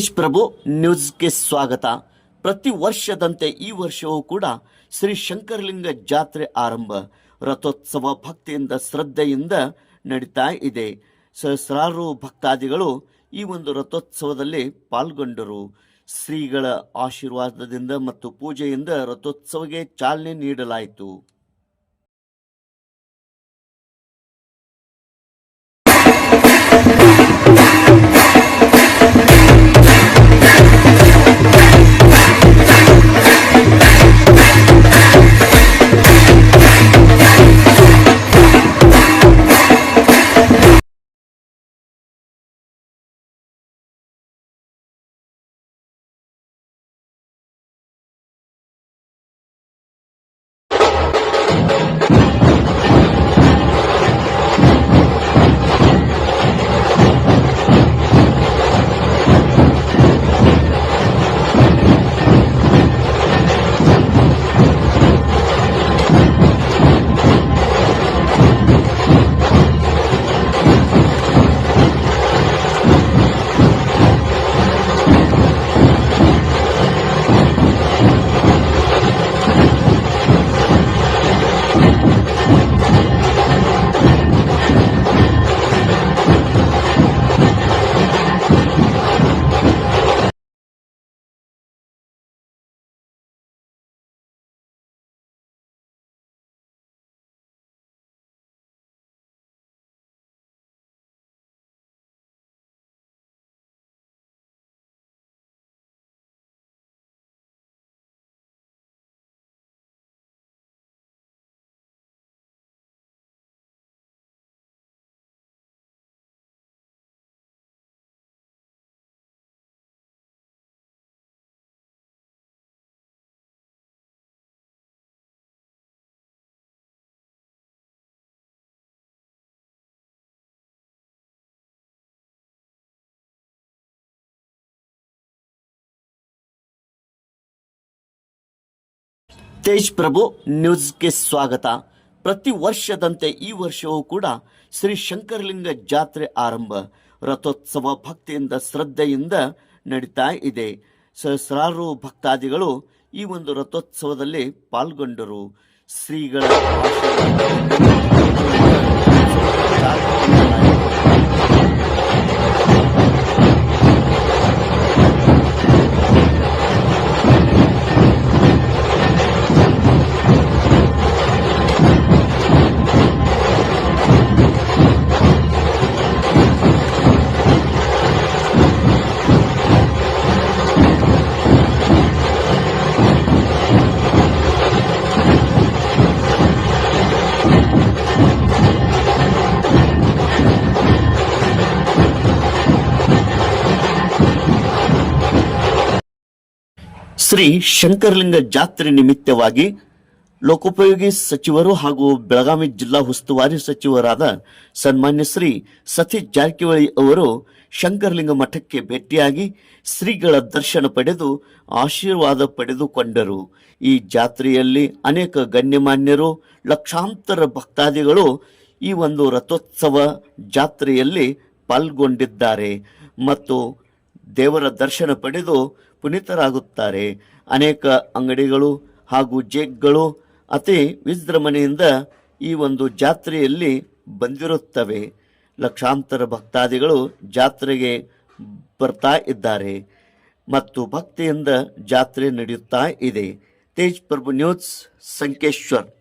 ಪ್ರಭು, ನ್ಯೂಸ್ಗೆ ಸ್ವಾಗತ. ಪ್ರತಿ ವರ್ಷದಂತೆ ಈ ವರ್ಷವೂ ಕೂಡ ಶ್ರೀ ಶಂಕರಲಿಂಗ ಜಾತ್ರೆ ಆರಂಭ. ರಥೋತ್ಸವ ಭಕ್ತಿಯಿಂದ, ಶ್ರದ್ಧೆಯಿಂದ ನಡೀತಾ ಇದೆ. ಸಹಸ್ರಾರು ಭಕ್ತಾದಿಗಳು ಈ ಒಂದು ರಥೋತ್ಸವದಲ್ಲಿ ಪಾಲ್ಗೊಂಡರು. ಶ್ರೀಗಳ ಆಶೀರ್ವಾದದಿಂದ ಮತ್ತು ಪೂಜೆಯಿಂದ ರಥೋತ್ಸವಕ್ಕೆ ಚಾಲನೆ ನೀಡಲಾಯಿತು. ತೇಜ್ ಪ್ರಭು ನ್ಯೂಸ್ಗೆ ಸ್ವಾಗತ. ಪ್ರತಿ ವರ್ಷದಂತೆ ಈ ವರ್ಷವೂ ಕೂಡ ಶ್ರೀ ಶಂಕರಲಿಂಗ ಜಾತ್ರೆ ಆರಂಭ. ರಥೋತ್ಸವ ಭಕ್ತಿಯಿಂದ ಶ್ರದ್ಧೆಯಿಂದ ನಡೀತಾ ಇದೆ. ಸಹಸ್ರಾರು ಭಕ್ತಾದಿಗಳು ಈ ಒಂದು ರಥೋತ್ಸವದಲ್ಲಿ ಪಾಲ್ಗೊಂಡರು. ಶ್ರೀಗಳ ಶ್ರೀ ಶಂಕರಲಿಂಗ ಜಾತ್ರೆ ನಿಮಿತ್ತವಾಗಿ ಲೋಕೋಪಯೋಗಿ ಸಚಿವರು ಹಾಗೂ ಬೆಳಗಾವಿ ಜಿಲ್ಲಾ ಉಸ್ತುವಾರಿ ಸಚಿವರಾದ ಸನ್ಮಾನ್ಯ ಶ್ರೀ ಸತೀಶ್ ಜಾರಕಿಹೊಳಿ ಅವರು ಶಂಕರಲಿಂಗ ಮಠಕ್ಕೆ ಭೇಟಿಯಾಗಿ ಶ್ರೀಗಳ ದರ್ಶನ ಪಡೆದು ಆಶೀರ್ವಾದ ಪಡೆದುಕೊಂಡರು. ಈ ಜಾತ್ರೆಯಲ್ಲಿ ಅನೇಕ ಗಣ್ಯಮಾನ್ಯರು, ಲಕ್ಷಾಂತರ ಭಕ್ತಾದಿಗಳು ಈ ಒಂದು ರಥೋತ್ಸವ ಜಾತ್ರೆಯಲ್ಲಿ ಪಾಲ್ಗೊಂಡಿದ್ದಾರೆ ಮತ್ತು ದೇವರ ದರ್ಶನ ಪಡೆದು ಪುನೀತರಾಗುತ್ತಾರೆ. ಅನೇಕ ಅಂಗಡಿಗಳು ಹಾಗೂ ಜೇಗ್ಗಳು ಅತಿ ವಿಜೃಂಭಣೆಯಿಂದ ಈ ಒಂದು ಜಾತ್ರೆಯಲ್ಲಿ ಬಂದಿರುತ್ತವೆ. ಲಕ್ಷಾಂತರ ಭಕ್ತಾದಿಗಳು ಜಾತ್ರೆಗೆ ಬರ್ತಾ ಇದ್ದಾರೆ. ಮತ್ತು ಭಕ್ತಿಯಿಂದ ಜಾತ್ರೆ ನಡೆಯುತ್ತಾ ಇದೆ. ತೇಜ್ ಪ್ರಭು ನ್ಯೂಸ್ ಸಂಕೇಶ್ವರ್.